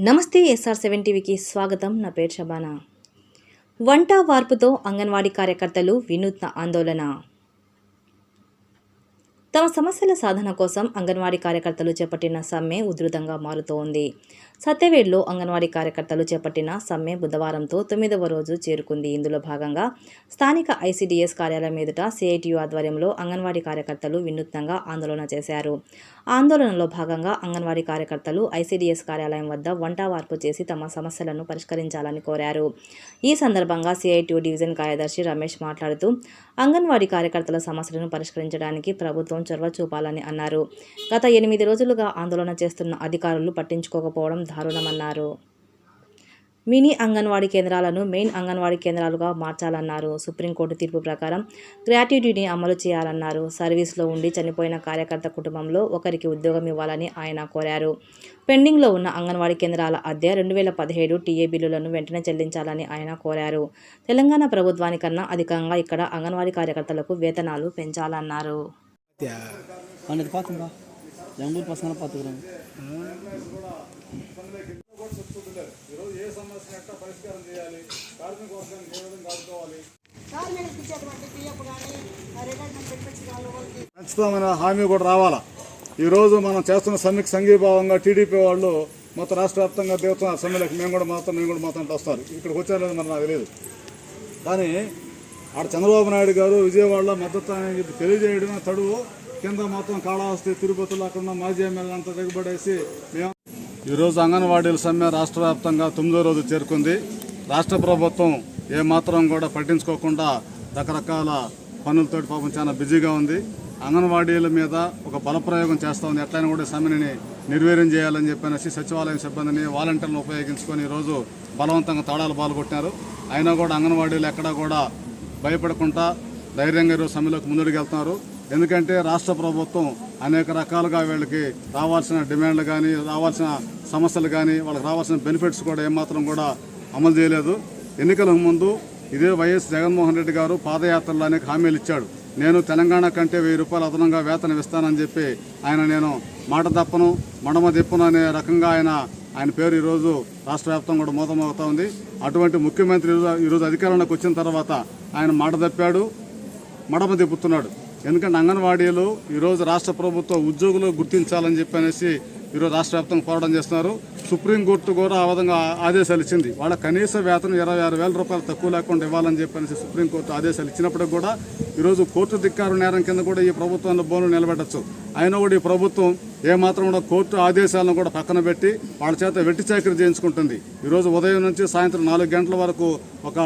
నమస్తే SR seven టీవీకి స్వాగతం. నా పేరు షబానా. వంట వార్పుతో అంగన్వాడీ కార్యకర్తలు వినూత్న ఆందోళన. తమ సమస్యల సాధన కోసం అంగన్వాడీ కార్యకర్తలు చేపట్టిన సమ్మె ఉధృతంగా మారుతోంది. సత్యవేడ్లో అంగన్వాడీ కార్యకర్తలు చేపట్టిన సమ్మె బుధవారంతో తొమ్మిదవ రోజు చేరుకుంది. ఇందులో భాగంగా స్థానిక ఐసీడీఎస్ కార్యాలయం ఎదుట సిఐటియు ఆధ్వర్యంలో అంగన్వాడీ కార్యకర్తలు వినూత్నంగా ఆందోళన చేశారు. ఆందోళనలో భాగంగా అంగన్వాడీ కార్యకర్తలు ఐసీడీఎస్ కార్యాలయం వద్ద వంటావార్పు చేసి తమ సమస్యలను పరిష్కరించాలని కోరారు. ఈ సందర్భంగా సిఐటియు డివిజన్ కార్యదర్శి రమేష్ మాట్లాడుతూ అంగన్వాడీ కార్యకర్తల సమస్యలను పరిష్కరించడానికి ప్రభుత్వం చొరవ చూపాలని అన్నారు. గత ఎనిమిది రోజులుగా ఆందోళన చేస్తున్న అధికారులు పట్టించుకోకపోవడం దారుణమన్నారు. మినీ అంగన్వాడీ కేంద్రాలను మెయిన్ అంగన్వాడీ కేంద్రాలుగా మార్చాలన్నారు. సుప్రీంకోర్టు తీర్పు ప్రకారం గ్రాట్యుటీని అమలు చేయాలన్నారు. సర్వీస్లో ఉండి చనిపోయిన కార్యకర్త కుటుంబంలో ఒకరికి ఉద్యోగం ఇవ్వాలని ఆయన కోరారు. పెండింగ్లో ఉన్న అంగన్వాడీ కేంద్రాల అద్దె రెండు వేల పదిహేడు టీఏ బిల్లులను వెంటనే చెల్లించాలని ఆయన కోరారు. తెలంగాణ ప్రభుత్వానికన్నా అధికంగా ఇక్కడ అంగన్వాడీ కార్యకర్తలకు వేతనాలు పెంచాలన్నారు. అనేది பார்த்துங்களா எங்கள் ஊர் பசங்களாம் பார்த்துக்குறோம் గవర్నమెంట్ ఇచ్చేటువంటి పిఎఫ్ కానీ రిటైర్మెంట్ బెనిఫిట్స్ కానీ వాళ్ళకి ఖచ్చితమైన హామీ కూడా రావాలా ఈరోజు మనం చేస్తున్న సమ్మెకి సంఘీభావంగా టీడీపీ వాళ్ళు మొత్తం రాష్ట్ర వ్యాప్తంగా దిగుతున్నారు సమ్మెలకు మేము కూడా మాత్రం మేము కూడా మాత్రం వస్తారు ఇక్కడికి వచ్చారో లేదో మరి నాకు తెలియదు కానీ ఆడ చంద్రబాబు నాయుడు గారు విజయవాడలో మద్దతు అనేది తెలియజేయడమే తడువు. కింద మొత్తం కాళహస్తి తిరుపతిలో అక్కడ ఉన్న మాజీ ఎమ్మెల్యేలంతా దిగబడేసి మేము ఈరోజు అంగన్వాడీల సమ్మె రాష్ట్ర వ్యాప్తంగా తొమ్మిదో రోజు చేరుకుంది. రాష్ట్ర ప్రభుత్వం ఏమాత్రం కూడా పట్టించుకోకుండా రకరకాల పనులతోటి పాపం చాలా బిజీగా ఉంది. అంగన్వాడీల మీద ఒక బలప్రయోగం చేస్తూ ఉంది. ఎట్లయినా కూడా సమ్మెని నిర్వీర్యం చేయాలని చెప్పనేసి సచివాలయం సిబ్బందిని వాలంటీర్లను ఉపయోగించుకొని ఈరోజు బలవంతంగా తాళాలు పాల్గొట్టినారు అయినా కూడా అంగన్వాడీలు ఎక్కడా కూడా భయపడకుండా ధైర్యంగా ఈరోజు సమ్మెలోకి ముందుకు వెళ్తున్నారు. ఎందుకంటే రాష్ట్ర ప్రభుత్వం అనేక రకాలుగా వీళ్ళకి రావాల్సిన డిమాండ్లు కానీ రావాల్సిన సమస్యలు కానీ వాళ్ళకి రావాల్సిన బెనిఫిట్స్ కూడా ఏమాత్రం కూడా అమలు చేయలేదు. ఎన్నికల ముందు ఇదే వైఎస్ జగన్మోహన్ రెడ్డి గారు పాదయాత్రలో అనేక హామీలు ఇచ్చాడు. నేను తెలంగాణ కంటే వెయ్యి రూపాయలు అదనంగా వేతనం ఇస్తానని చెప్పి ఆయన నేను మాట తప్పను మడమ తిప్పను అనే రకంగా ఆయన ఆయన పేరు ఈరోజు రాష్ట్ర వ్యాప్తంగా కూడా మోతమవుతా ఉంది. అటువంటి ముఖ్యమంత్రి ఈరోజు- అధికారంలోకి వచ్చిన తర్వాత ఆయన మాట తప్పాడు మడమ తిప్పుతున్నాడు. ఎందుకంటే అంగన్వాడీలు ఈరోజు రాష్ట్ర ప్రభుత్వ ఉద్యోగులు గుర్తించాలని చెప్పి అనేసి ఈరోజు రాష్ట్ర వ్యాప్తంగా పోరాటం చేస్తున్నారు. సుప్రీంకోర్టు కూడా ఆ విధంగా ఆదేశాలు ఇచ్చింది. వాళ్ళ కనీస వేతనం ఇరవై ఆరు వేల రూపాయలు తక్కువ లేకుండా ఇవ్వాలని చెప్పి అనేసి సుప్రీంకోర్టు ఆదేశాలు ఇచ్చినప్పటికి కూడా ఈరోజు కోర్టు ధిక్కారు నేరం కింద కూడా ఈ ప్రభుత్వంలో బోను నిలబెట్టచ్చు. అయినా కూడా ఈ ప్రభుత్వం ఏమాత్రం కూడా కోర్టు ఆదేశాలను కూడా పక్కన పెట్టి వాళ్ళ చేత వెట్టి చాకరీ చేయించుకుంటుంది. ఈరోజు ఉదయం నుంచి సాయంత్రం నాలుగు గంటల వరకు ఒక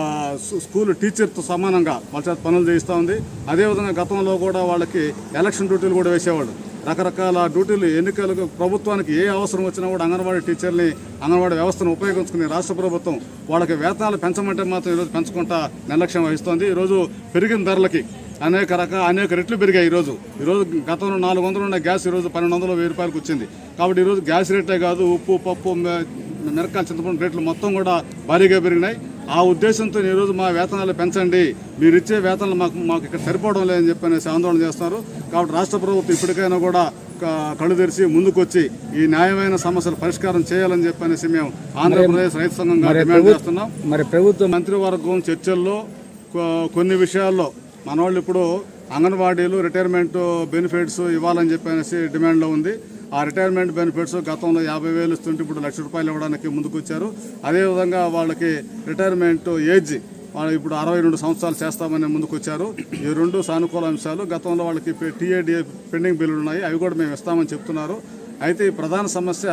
స్కూల్ టీచర్తో సమానంగా వాళ్ళ చేత పనులు చేయిస్తూ ఉంది. అదేవిధంగా గతంలో కూడా వాళ్ళకి ఎలక్షన్ డ్యూటీలు కూడా వేసేవాళ్ళు. రకరకాల డ్యూటీలు ఎన్నికలకు ప్రభుత్వానికి ఏ అవసరం వచ్చినా కూడా అంగన్వాడీ టీచర్ని అంగన్వాడీ వ్యవస్థను ఉపయోగించుకుని రాష్ట్ర ప్రభుత్వం వాళ్ళకి వేతనాలు పెంచమంటే మాత్రం ఈరోజు పెంచకుండా నిర్లక్ష్యం వహిస్తోంది. ఈరోజు పెరిగిన ధరలకి అనేక రకాల అనేక రెట్లు పెరిగాయి ఈరోజు. ఈరోజు గతంలో నాలుగు వందలు ఉన్న గ్యాస్ ఈరోజు పన్నెండు వందలు వెయ్యి రూపాయలకు వచ్చింది. కాబట్టి ఈరోజు గ్యాస్ రేటే కాదు ఉప్పు పప్పు మిరకాయలు చింతపండు రేట్లు మొత్తం కూడా భారీగా పెరిగినాయి. ఆ ఉద్దేశంతో ఈరోజు మా వేతనాలు పెంచండి. మీరు ఇచ్చే వేతనాలు మాకు మాకు ఇక్కడ సరిపోవడం లేదని చెప్పి అనేసి ఆందోళన చేస్తున్నారు. కాబట్టి రాష్ట్ర ప్రభుత్వం ఇప్పటికైనా కూడా కళ్ళు తెరిచి ముందుకొచ్చి ఈ న్యాయమైన సమస్యలు పరిష్కారం చేయాలని చెప్పి అనేసి మేము ఆంధ్రప్రదేశ్ రైతు సంఘంగా డిమాండ్ చేస్తున్నాం. మరి ప్రభుత్వం మంత్రివర్గం చర్చల్లో కొన్ని విషయాల్లో మనవాళ్ళు ఇప్పుడు అంగన్వాడీలు రిటైర్మెంట్ బెనిఫిట్స్ ఇవ్వాలని చెప్పనేసి డిమాండ్లో ఉంది. ఆ రిటైర్మెంట్ బెనిఫిట్స్ గతంలో యాభై వేలు ఇస్తుంటే ఇప్పుడు లక్ష రూపాయలు ఇవ్వడానికి ముందుకొచ్చారు. అదేవిధంగా వాళ్ళకి రిటైర్మెంట్ ఏజ్ వాళ్ళు ఇప్పుడు అరవై రెండు సంవత్సరాలు చేస్తామని ముందుకొచ్చారు. ఈ రెండు సానుకూల అంశాలు గతంలో వాళ్ళకి టీఏడిఏ పెండింగ్ బిల్లులు ఉన్నాయి అవి కూడా మేము ఇస్తామని చెప్తున్నారు. అయితే ఈ ప్రధాన సమస్య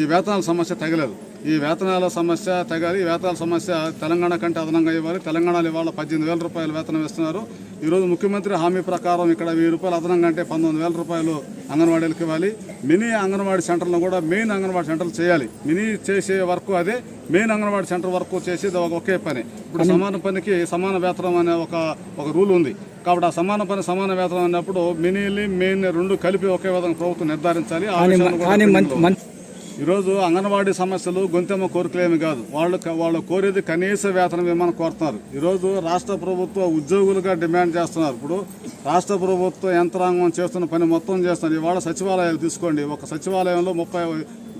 ఈ వేతనాల సమస్య తగలేదు. ఈ వేతనాల సమస్య తగాలి ఈ వేతనాల సమస్య తెలంగాణ కంటే అదనంగా ఇవ్వాలి. తెలంగాణలో ఇవాళ పద్దెనిమిది వేల రూపాయలు వేతనం ఇస్తున్నారు. ఈరోజు ముఖ్యమంత్రి హామీ ప్రకారం ఇక్కడ వెయ్యి రూపాయలు అదనంగా అంటే పంతొమ్మిది వేల రూపాయలు అంగన్వాడీలకు ఇవ్వాలి. మినీ అంగన్వాడీ సెంటర్లను కూడా మెయిన్ అంగన్వాడీ సెంటర్లు చేయాలి. మినీ చేసే వర్క్ అదే మెయిన్ అంగన్వాడీ సెంటర్ వర్క్ చేసేది ఒక ఒకే పని. ఇప్పుడు సమాన పనికి సమాన వేతనం అనే ఒక ఒక రూల్ ఉంది. కాబట్టి ఆ సమాన పని సమాన వేతనం అన్నప్పుడు మినీని మెయిన్ రెండు కలిపి ఒకే విధంగా ప్రభుత్వం నిర్ధారించాలి. ఈరోజు అంగన్వాడీ సమస్యలు గొంతెమ్మ కోరికలేమి కాదు. వాళ్ళు వాళ్ళు కోరేది కనీస వేతనం ఇవ్వమని కోరుతున్నారు. ఈరోజు రాష్ట్ర ప్రభుత్వ ఉద్యోగులుగా డిమాండ్ చేస్తున్నారు. ఇప్పుడు రాష్ట్ర ప్రభుత్వ యంత్రాంగం చేస్తున్న పని మొత్తం చేస్తున్నారు. ఇవాళ సచివాలయాలు తీసుకోండి. ఒక సచివాలయంలో ముప్పై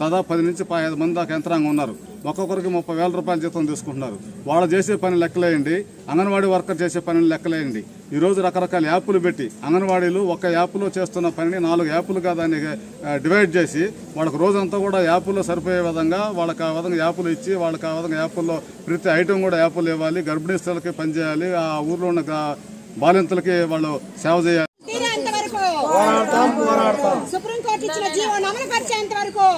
దాదాపు పది నుంచి పదిహేను మంది దాకా యంత్రాంగం ఉన్నారు. ఒక్కొక్కరికి ముప్పై వేల రూపాయల జీతం తీసుకుంటున్నారు. వాళ్ళు చేసే పని లెక్కలేయండి. అంగన్వాడీ వర్కర్ చేసే పనిని లెక్కలేయండి. ఈరోజు రకరకాల యాప్లు పెట్టి అంగన్వాడీలు ఒక యాప్లో చేస్తున్న పనిని నాలుగు యాప్లుగా దాన్ని డివైడ్ చేసి వాళ్ళకి రోజంతా కూడా యాప్లో సరిపోయే విధంగా వాళ్ళకి ఆ విధంగా యాప్లు ఇచ్చి వాళ్ళకి ఆ విధంగా యాప్ల్లో ప్రతి ఐటెం కూడా యాప్లు ఇవ్వాలి. గర్భిణీ స్త్రీలకి పనిచేయాలి ఆ ఊర్లో ఉన్న బాలింతలకి వాళ్ళు సేవ చేయాలి. తీరేంత వరకు సుప్రీంకోర్టు ఇచ్చిన జీవో అమలు పరిచేంత వరకు.